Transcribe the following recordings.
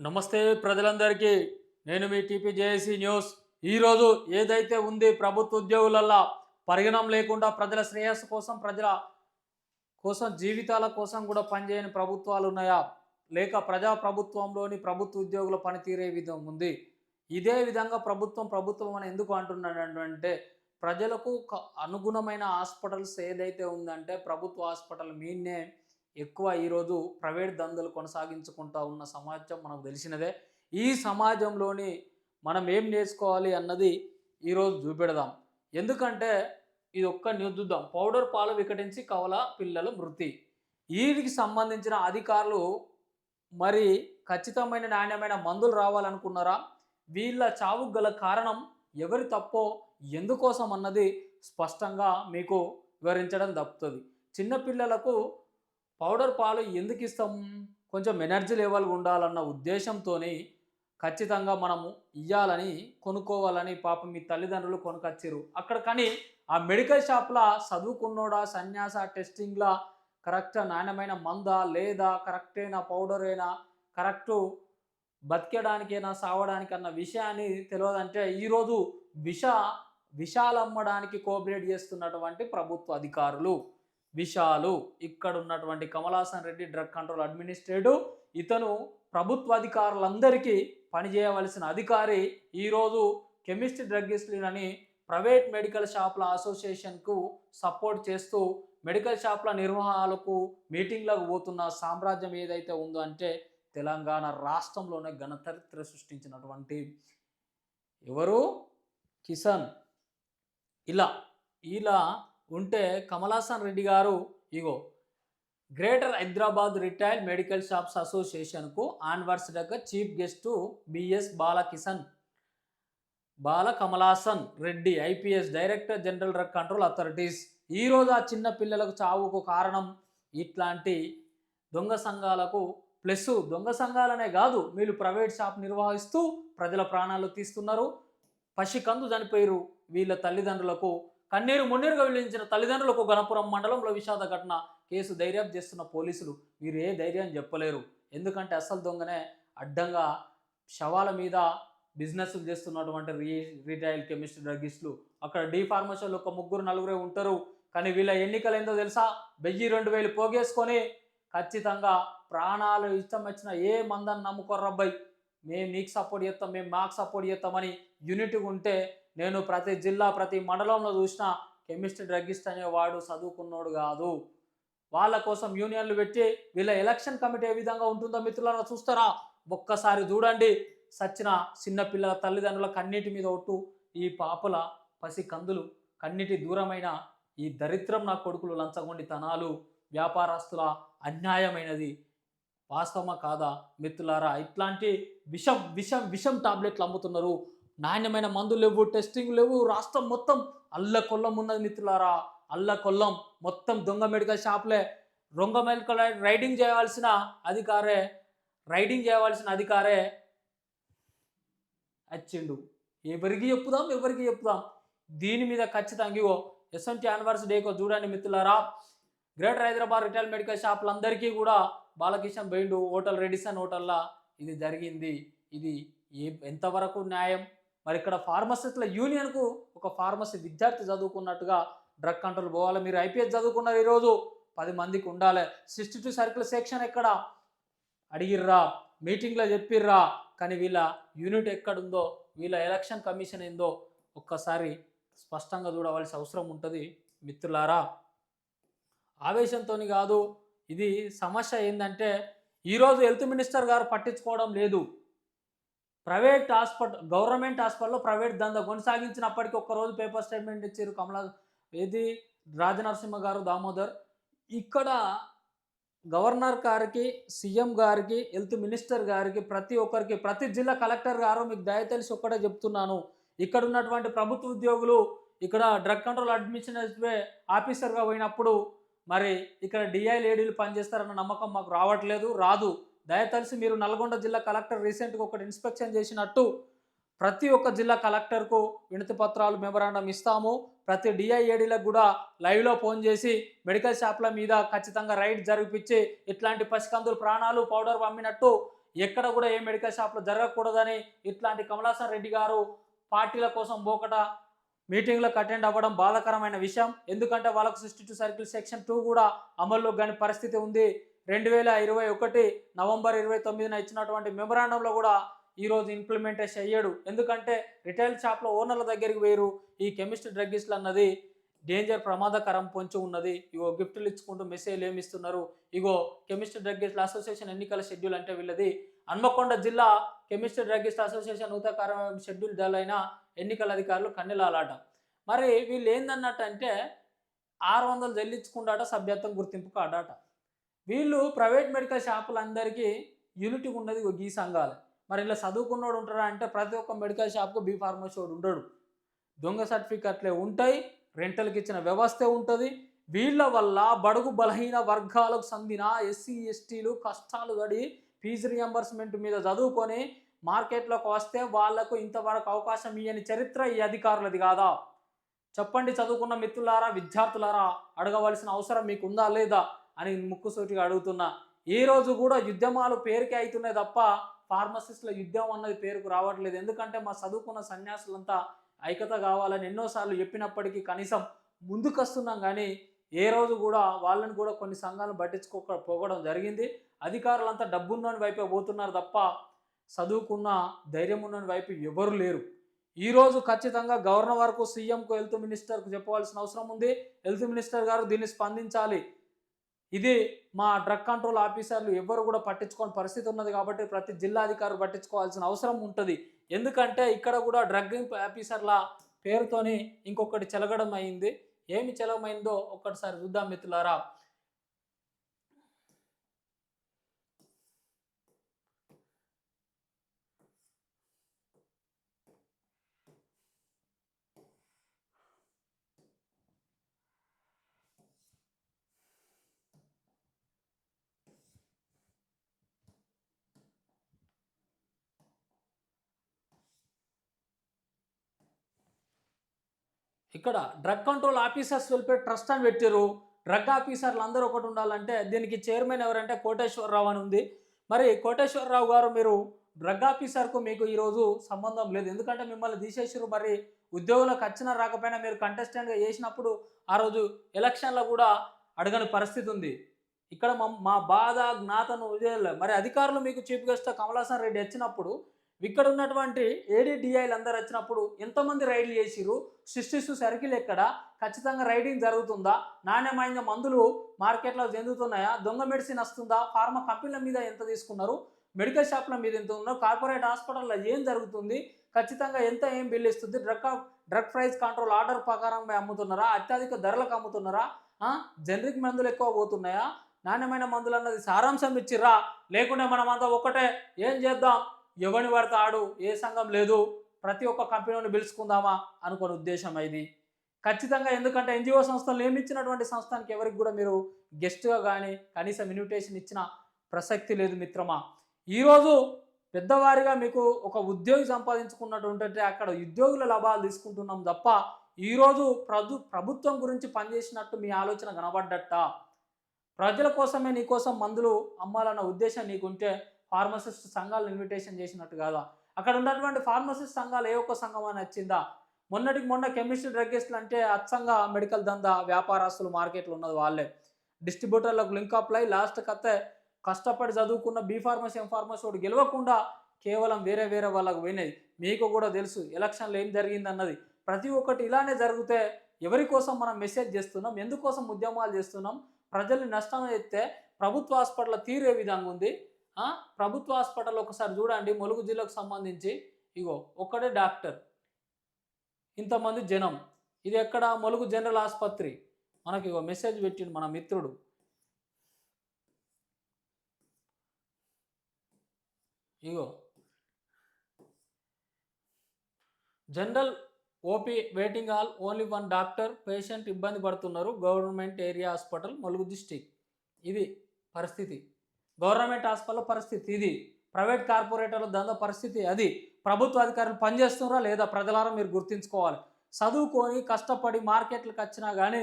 నమస్తే ప్రజలందరికీ. నేను మీ టీపీజేఏసీ న్యూస్. ఈరోజు ఏదైతే ఉంది ప్రభుత్వ ఉద్యోగులల్లా పరిగణం లేకుండా ప్రజల శ్రేయస్సు కోసం ప్రజల కోసం జీవితాల కోసం కూడా పనిచేయని ప్రభుత్వాలు ఉన్నాయా? లేక ప్రజా ప్రభుత్వంలోని ప్రభుత్వ ఉద్యోగుల పనితీరే విధం ఉంది. ఇదే విధంగా ప్రభుత్వం ప్రభుత్వం అని ఎందుకు అంటున్నాడు అంటే ప్రజలకు అనుగుణమైన హాస్పిటల్స్ ఏదైతే ఉందంటే ప్రభుత్వ హాస్పిటల్ మీన్నే ఎక్కువ ఈరోజు ప్రైవేట్ దందలు కొనసాగించుకుంటా ఉన్న సమాజం మనకు తెలిసినదే. ఈ సమాజంలోని మనం ఏం నేర్చుకోవాలి అన్నది ఈరోజు చూపెడదాం. ఎందుకంటే ఇది ఒక్క న్యూస్ చూద్దాం. పౌడర్ పాలు వికటించి కవల పిల్లల మృతి. వీటికి సంబంధించిన అధికారులు మరి ఖచ్చితమైన నాణ్యమైన మందులు రావాలనుకున్నారా? వీళ్ళ చావుకు గల కారణం ఎవరి తప్పో ఎందుకోసం అన్నది స్పష్టంగా మీకు వివరించడం తప్పుతుంది. చిన్నపిల్లలకు పౌడర్ పాలు ఎందుకు ఇస్తాం కొంచెం ఎనర్జీ లెవెల్ ఉండాలన్న ఉద్దేశంతో ఖచ్చితంగా మనము ఇయ్యాలని కొనుక్కోవాలని పాపం మీ తల్లిదండ్రులు కొనుకొచ్చారు అక్కడ కానీ ఆ మెడికల్ షాప్లో చదువుకున్నోడా సన్యాస టెస్టింగ్లా కరెక్ట్ నాణ్యమైన మందా లేదా కరెక్ట్ అయినా పౌడర్ అయినా కరెక్టు బతికేడానికైనా సావడానికి అన్న విషయాన్ని తెలియదంటే ఈరోజు విష విషాలు అమ్మడానికి కోఆపరేట్ చేస్తున్నటువంటి ప్రభుత్వ అధికారులు. విశాలు. ఇక్కడ ఉన్నటువంటి Kamalasan Reddy drug control administrative. ఇతను ప్రభుత్వ అధికారులందరికీ పనిచేయవలసిన అధికారి. ఈరోజు కెమిస్ట్రీ డ్రగ్గిస్టులని ప్రైవేట్ మెడికల్ షాప్ల అసోసియేషన్కు సపోర్ట్ చేస్తూ మెడికల్ షాప్ల నిర్వహణలకు మీటింగ్లకు పోతున్న సామ్రాజ్యం ఏదైతే ఉందో అంటే తెలంగాణ రాష్ట్రంలోనే ఘనచరిత్ర సృష్టించినటువంటి ఎవరు? కిసాన్ ఇలా ఇలా ఉంటే కమలాసన్ రెడ్డి గారు ఇగో greater Hyderabad retail medical shops అసోసియేషన్కు ఆన్వర్స్డగా chief guest BS Balakishan Bala Kamalasan Reddy IPS director general drug control authorities. ఈరోజు ఆ చిన్న పిల్లలకు చావుకు కారణం ఇట్లాంటి దొంగ సంఘాలకు ప్లస్ దొంగ సంఘాలనే కాదు వీళ్ళు ప్రైవేట్ షాప్ నిర్వహిస్తూ ప్రజల ప్రాణాలు తీస్తున్నారు. పసికందు చనిపోయారు వీళ్ళ తల్లిదండ్రులకు కన్నీరు మున్నీరుగా వెళ్ళించిన తల్లిదండ్రులకు గణపురం మండలంలో విషాద ఘటన కేసు ధైర్యం చేస్తున్న పోలీసులు. వీరు ఏ ధైర్యం చెప్పలేరు. ఎందుకంటే అసలు దొంగనే అడ్డంగా శవాల మీద బిజినెస్లు చేస్తున్నటువంటి రీ రీటైల్ కెమిస్ట్రీ డ్రగిస్టులు అక్కడ డీ ఫార్మసీలు ఒక ముగ్గురు నలుగురే ఉంటారు. కానీ వీళ్ళ ఎన్నికలు ఏందో తెలుసా? వెయ్యి రెండు వేలు పోగేసుకొని ఖచ్చితంగా ప్రాణాలు ఇష్టం వచ్చిన ఏ మందని నమ్ముకోర్రబ్బాయి మేము నీకు సపోర్ట్ చేస్తాం మేము మాకు సపోర్ట్ చేస్తామని యూనిట్గా ఉంటే నేను ప్రతి జిల్లా ప్రతి మండలంలో చూసిన కెమిస్ట్రీ డ్రగ్గిస్ట్ అనేవాడు చదువుకున్నోడు కాదు. వాళ్ళ కోసం యూనియన్లు పెట్టి వీళ్ళ ఎలక్షన్ కమిటీ ఏ విధంగా ఉంటుందో మిత్రులారా చూస్తారా? ఒక్కసారి చూడండి. సచ్చిన చిన్నపిల్లల తల్లిదండ్రుల కన్నీటి మీద ఒట్టు ఈ పాపల పసి కందులు కన్నిటి దూరమైన ఈ దరిద్రం నా కొడుకులు లంచగొండితనాలు వ్యాపారస్తుల అన్యాయమైనది వాస్తవమా కాదా? మిత్రులారా ఇట్లాంటి విషం విషం విషం టాబ్లెట్లు అమ్ముతున్నారు. నాణ్యమైన మందులు లేవు టెస్టింగ్ లేవు రాష్ట్రం మొత్తం అల్ల కొల్లం ఉన్నది మిత్రులారా. అల్ల కొల్లం. మొత్తం దొంగ మెడికల్ షాప్లే. రొంగ మెడికల్ రైడింగ్ చేయవలసిన అధికారే. రైడింగ్ చేయవలసిన అధికారే. వచ్చిండు ఎవరికి చెప్పుదాం ఎవరికి చెప్పుదాం? దీని మీద ఖచ్చితంగా ఇగో ఎస్ఎంటీ యానివర్సరీ డేకో చూడండి మిత్రులారా. గ్రేటర్ హైదరాబాద్ రిటైల్ మెడికల్ షాపులందరికీ కూడా బాలకిషన్ బైండు హోటల్ రెడిసన్ హోటల్లా. ఇది జరిగింది. ఇది ఏ ఎంతవరకు న్యాయం? మరి ఇక్కడ ఫార్మసిస్టుల యూనియన్కు ఒక ఫార్మసీ విద్యార్థి చదువుకున్నట్టుగా డ్రగ్ కంట్రోల్ పోవాలి. మీరు ఐపీఎస్ చదువుకున్నారు ఈరోజు. పది మందికి ఉండాలి. సిక్స్టీ టూ సర్కిల్ సెక్షన్ ఎక్కడ? అడిగిర్రా. మీటింగ్లో చెప్పిర్రా. కానీ వీళ్ళ యూనిట్ ఎక్కడుందో? వీళ్ళ ఎలక్షన్ కమిషన్ ఏందో? ఒక్కసారి స్పష్టంగా చూడవలసిన అవసరం ఉంటుంది మిత్రులారా. ఆవేశంతో కాదు. ఇది సమస్య ఏంటంటే ఈరోజు హెల్త్ మినిస్టర్ గారు పట్టించుకోవడం లేదు. ప్రైవేట్ హాస్పిటల్ గవర్నమెంట్ హాస్పిటల్లో ప్రైవేట్ దందా కొనసాగించినప్పటికీ ఒక్కరోజు పేపర్ స్టేట్మెంట్ ఇచ్చారు కమలా ఏది? రాజనరసింహ గారు దామోదర్. ఇక్కడ గవర్నర్ గారికి సీఎం గారికి హెల్త్ మినిస్టర్ గారికి ప్రతి ఒక్కరికి ప్రతి జిల్లా కలెక్టర్ గారు మీకు దయ తెలిసి ఒక్కడే చెప్తున్నాను. ఇక్కడ ఉన్నటువంటి ప్రభుత్వ ఉద్యోగులు ఇక్కడ డ్రగ్ కంట్రోల్ అడ్మినిస్ట్రేటివ్ ఆఫీసర్గా పోయినప్పుడు మరి ఇక్కడ డిఐ లేడీలు పనిచేస్తారన్న నమ్మకం మాకు రావట్లేదు రాదు. దయతలిసి మీరు నల్గొండ జిల్లా కలెక్టర్ రీసెంట్గా ఒకటి ఇన్స్పెక్షన్ చేసినట్టు ప్రతి ఒక్క జిల్లా కలెక్టర్కు వినతి పత్రాలు మెమరాండం ఇస్తాము. ప్రతి డిఐఏడీలకు కూడా లైవ్లో ఫోన్ చేసి మెడికల్ షాప్ల మీద ఖచ్చితంగా రైడ్ జరిపించి ఇట్లాంటి పసికందులు ప్రాణాలు పౌడర్ పంపినట్టు ఎక్కడ కూడా ఏ మెడికల్ షాప్లో జరగకూడదని ఇట్లాంటి కమలాసన్ రెడ్డి గారు పార్టీల కోసం బోకట మీటింగ్లకు అటెండ్ అవ్వడం బాధాకరమైన విషయం. ఎందుకంటే వాళ్ళకు sixty two circle section two కూడా అమల్లో కాని పరిస్థితి ఉంది. రెండు వేల ఇరవై ఒకటి నవంబర్ ఇరవై తొమ్మిదిన ఇచ్చినటువంటి మెమరాండంలో కూడా ఈరోజు ఇంప్లిమెంటేషన్ అయ్యాడు. ఎందుకంటే రిటైల్ షాప్లో ఓనర్ల దగ్గరికి వేరు ఈ కెమిస్ట్ డ్రగ్గిస్ట్లు అన్నది డేంజర్ ప్రమాదకరం పొంచి ఉన్నది. ఇగో గిఫ్ట్లు ఇచ్చుకుంటూ మెసేజ్లు ఏమి ఇస్తున్నారు? ఇగో కెమిస్ట్ డ్రగ్గిస్ట్ల అసోసియేషన్ ఎన్నికల షెడ్యూల్ అంటే వీళ్ళది. హన్మకొండ జిల్లా కెమిస్ట్రీ డ్రగ్గిస్ట్ అసోసియేషన్ నూతన షెడ్యూల్ డల్ ఎన్నికల అధికారులు కన్నెలాలాట. మరి వీళ్ళు ఏందన్నట్టు అంటే ఆరు వందలు చెల్లించుకుంటాట సభ్యత్వం గుర్తింపు కాడాట. వీళ్ళు ప్రైవేట్ మెడికల్ షాపులందరికీ యూనిటీ ఉన్నది ఒక ఈ సంఘాలు. మరి ఇలా చదువుకున్నోడు ఉంటారా అంటే ప్రతి ఒక్క మెడికల్ షాప్కు బీ ఫార్మసీ ఉండడు. దొంగ సర్టిఫికెట్లే ఉంటాయి రెంటల్కి ఇచ్చిన వ్యవస్థే ఉంటుంది. వీళ్ళ వల్ల బడుగు బలహీన వర్గాలకు చెందిన ఎస్సీ ఎస్టీలు కష్టాలు గడి ఫీజు రియంబర్స్మెంట్ మీద చదువుకొని మార్కెట్లోకి వస్తే వాళ్ళకు ఇంతవరకు అవకాశం ఇవ్వని చరిత్ర ఈ అధికారులది కాదా? చెప్పండి చదువుకున్న మిత్రులారా విద్యార్థులారా అడగవలసిన అవసరం మీకు ఉందా లేదా? అని ముక్కుసూటిగా అడుగుతున్నా. ఈ రోజు కూడా యుద్ధమాలు పేరుకే అవుతున్నాయి తప్ప ఫార్మసిస్ట్ల యుద్ధం అన్నది పేరుకు రావట్లేదు. ఎందుకంటే మా చదువుకున్న సన్యాసులంతా ఐక్యత కావాలని ఎన్నోసార్లు చెప్పినప్పటికీ కనీసం ముందుకొస్తున్నాం కానీ ఏ రోజు కూడా వాళ్ళని కూడా కొన్ని సంఘాలను పట్టించుకోకపోవడం జరిగింది. అధికారులంతా డబ్బున్నని వైపే పోతున్నారు తప్ప చదువుకున్న ధైర్యం ఉన్నని వైపు ఎవరు లేరు. ఈరోజు ఖచ్చితంగా గవర్నర్ వరకు సీఎంకు హెల్త్ మినిస్టర్కు చెప్పవలసిన అవసరం ఉంది. హెల్త్ మినిస్టర్ గారు దీన్ని స్పందించాలి. ఇది మా డ్రగ్ కంట్రోల్ ఆఫీసర్లు ఎవ్వరు కూడా పట్టించుకోని పరిస్థితి ఉన్నది కాబట్టి ప్రతి జిల్లా అధికారులు పట్టించుకోవాల్సిన అవసరం ఉంటుంది. ఎందుకంటే ఇక్కడ కూడా డ్రగ్ ఆఫీసర్ల పేరుతోని ఇంకొకటి చెలగడం అయింది. ఏమి చెలవమైందో ఒక్కటిసారి చూద్దాం మిత్రులారా. ఇక్కడ drug control officers welfare trust అని పెట్టారు డ్రగ్ ఆఫీసర్లు అందరూ ఒకటి ఉండాలంటే దీనికి చైర్మన్ ఎవరంటే కోటేశ్వరరావు అని ఉంది. మరి కోటేశ్వరరావు గారు మీరు డ్రగ్ ఆఫీసర్కు మీకు ఈరోజు సంబంధం లేదు. ఎందుకంటే మిమ్మల్ని తీసేసారు మరి. ఉద్యోగులకు వచ్చినా రాకపోయినా మీరు కంటెస్టెంట్గా చేసినప్పుడు ఆ రోజు ఎలక్షన్లో కూడా అడగని పరిస్థితి ఉంది. ఇక్కడ మా మా బాధ జ్ఞాతను వదిలే మరి అధికారులు మీకు చీఫ్ గెస్ట్ కమలాసన్ రెడ్డి వచ్చినప్పుడు ఇక్కడ ఉన్నటువంటి ఏడీడీఐలు అందరు వచ్చినప్పుడు ఎంతమంది రైడ్లు చేసిరు సృష్టిస్తూ సర్కిల్ ఎక్కడ? ఖచ్చితంగా రైడింగ్ జరుగుతుందా? నాణ్యమైన మందులు మార్కెట్లో చెందుతున్నాయా? దొంగ మెడిసిన్ వస్తుందా? ఫార్మా కంపెనీల మీద ఎంత తీసుకున్నారు? మెడికల్ షాప్ల మీద ఎంత ఉన్నారు? కార్పొరేట్ హాస్పిటల్లో ఏం జరుగుతుంది? ఖచ్చితంగా ఎంత ఏం బిల్ ఇస్తుంది? Drug drug price control order ప్రకారం అమ్ముతున్నారా? అత్యధిక ధరలకు అమ్ముతున్నారా? జనరిక్ మందులు ఎక్కువ పోతున్నాయా? నాణ్యమైన మందులు అన్నది సారాంశం ఇచ్చిర్రా? లేకుంటే మనం అంతా ఒక్కటే ఏం చేద్దాం? ఎవరిని పడితే ఆడు? ఏ సంఘం లేదు. ప్రతి ఒక్క కంపెనీని పిలుచుకుందామా? అనుకునే ఉద్దేశం ఇది ఖచ్చితంగా ఎందుకంటే ఎన్జిఓ సంస్థలు నియమించినటువంటి సంస్థానికి ఎవరికి కూడా మీరు గెస్ట్గా కానీ కనీసం ఇన్విటేషన్ ఇచ్చిన ప్రసక్తి లేదు మిత్రమా? ఈరోజు పెద్దవారిగా మీకు ఒక ఉద్యోగి సంపాదించుకున్నటువంటి అక్కడ ఉద్యోగుల లాభాలు తీసుకుంటున్నాం తప్ప ఈరోజు ప్రభు ప్రభుత్వం గురించి పనిచేసినట్టు మీ ఆలోచన కనబడ్డట్ట? ప్రజల కోసమే నీకోసం మందులు అమ్మాలన్న ఉద్దేశం నీకుంటే ఫార్మసిస్ట్ సంఘాలు ఇన్విటేషన్ చేసినట్టు కాదా? అక్కడ ఉన్నటువంటి ఫార్మసిస్ట్ సంఘాలు ఏ ఒక్క సంఘం అని వచ్చిందా మొన్నటికి మొన్న కెమిస్ట్రీ డ్రగ్గిస్టులు అంటే అచ్చంగా మెడికల్ దందా వ్యాపారస్తులు మార్కెట్లు ఉన్నది వాళ్ళే. డిస్ట్రిబ్యూటర్లకు లింక్ అప్లై లాస్ట్ కత్తే కష్టపడి చదువుకున్న బీ ఫార్మసీ ఎం ఫార్మసీ వాడు గెలవకుండా కేవలం వేరే వేరే వాళ్ళకు పోయినాయి మీకు కూడా తెలుసు ఎలక్షన్లో ఏం జరిగింది అన్నది ప్రతి ఒక్కటి ఇలానే జరిగితే ఎవరి కోసం మనం మెసేజ్ చేస్తున్నాం? ఎందుకోసం ఉద్యమాలు చేస్తున్నాం? ప్రజల్ని నష్టం చేస్తే ప్రభుత్వ హాస్పిటల్ తీరే విధంగా ఉంది. ప్రభుత్వ హాస్పిటల్ ఒకసారి చూడండి ములుగు జిల్లాకు సంబంధించి. ఇగో ఒక్కడే డాక్టర్. ఇంతమంది జనం. ఇది ఎక్కడ? ములుగు జనరల్ ఆసుపత్రి. మనకి ఇగో మెసేజ్ పెట్టిండు మన మిత్రుడు. ఇగో. General OP waiting hall only one doctor. Patient ఇబ్బంది పడుతున్నారు. Government area hospital Mulugu district ఇది పరిస్థితి. గవర్నమెంట్ హాస్పిటల్ పరిస్థితి ఇది. ప్రైవేట్ కార్పొరేటర్ల దంద పరిస్థితి అది. ప్రభుత్వ అధికారులు పనిచేస్తున్నారా లేదా ప్రజలారా మీరు గుర్తించుకోవాలి. చదువుకొని కష్టపడి మార్కెట్లకు వచ్చినా కానీ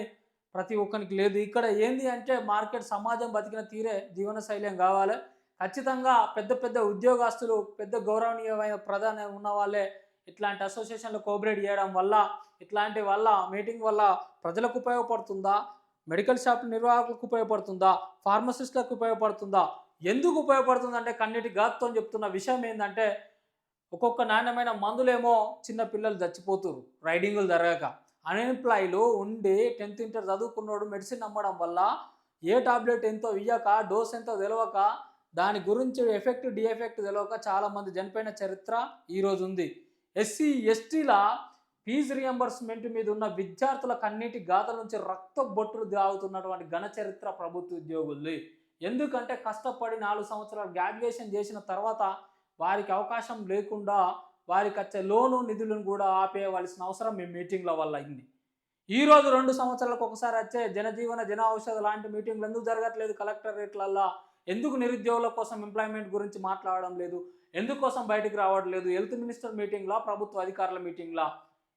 ప్రతి ఒక్కరికి లేదు. ఇక్కడ ఏంది అంటే మార్కెట్ సమాజం బతికిన తీరే జీవన శైలియం కావాలి. ఖచ్చితంగా పెద్ద పెద్ద ఉద్యోగస్తులు పెద్ద గౌరవనీయమైన ప్రధాన ఉన్న వాళ్ళే ఇట్లాంటి అసోసియేషన్లు కోఆపరేట్ చేయడం వల్ల ఇట్లాంటి వల్ల మీటింగ్ వల్ల ప్రజలకు ఉపయోగపడుతుందా? మెడికల్ షాప్ నిర్వాహకులకు ఉపయోగపడుతుందా? ఫార్మసిస్టులకు ఉపయోగపడుతుందా? ఎందుకు ఉపయోగపడుతుందంటే కన్నీటి కన్నిటి ఘాతుతో చెప్తున్న విషయం ఏంటంటే ఒక్కొక్క నాణ్యమైన మందులేమో చిన్న పిల్లలు చచ్చిపోతురు రైడింగులు జరగక. అన్ఎంప్లాయ్లు ఉండి టెన్త్ ఇంటర్ చదువుకున్నోడు మెడిసిన్ అమ్మడం వల్ల ఏ టాబ్లెట్ ఎంతో ఇయ్యక డోస్ ఎంతో తెలియక దాని గురించి ఎఫెక్ట్ డిఎఫెక్ట్ తెలియక చాలామంది చనిపోయిన చరిత్ర ఈరోజు ఉంది. ఎస్సీ ఎస్టీల ఫీజు రియంబర్స్మెంట్ మీద ఉన్న విద్యార్థుల కన్నీటి గాథల నుంచి రక్త బొట్టులు దాగుతున్నటువంటి ఘన చరిత్ర ప్రభుత్వ ఉద్యోగులది. ఎందుకంటే కష్టపడి నాలుగు సంవత్సరాలు గ్రాడ్యుయేషన్ చేసిన తర్వాత వారికి అవకాశం లేకుండా వారికి వచ్చే లోను నిధులను కూడా ఆపేయవలసిన అవసరం మీ మీటింగ్ల వల్ల అయింది. ఈరోజు రెండు సంవత్సరాలకు ఒకసారి వచ్చే జనజీవన జన ఔషధ లాంటి మీటింగ్లు ఎందుకు జరగట్లేదు కలెక్టరేట్లల్లో ఎందుకు నిరుద్యోగుల కోసం ఎంప్లాయ్మెంట్ గురించి మాట్లాడడం లేదు? ఎందుకోసం బయటికి రావట్లేదు హెల్త్ మినిస్టర్ మీటింగ్లా ప్రభుత్వ అధికారుల మీటింగ్లా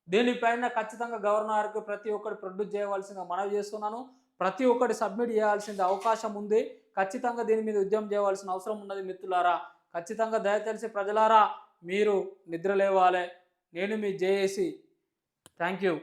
దీనిపైన ఖచ్చితంగా గవర్నర్కి ప్రతి ఒక్కటి ప్రొడ్యూస్ చేయవలసిందిగా మనవి చేస్తున్నాను. ప్రతి ఒక్కటి సబ్మిట్ చేయాల్సిన అవకాశం ఉంది. ఖచ్చితంగా దీని మీద ఉద్యమం చేయవలసిన అవసరం ఉన్నది మిత్రులారా. ఖచ్చితంగా దయతలిసి ప్రజలారా మీరు నిద్ర లేవాలి నేను మీ జేఏసి. Thank you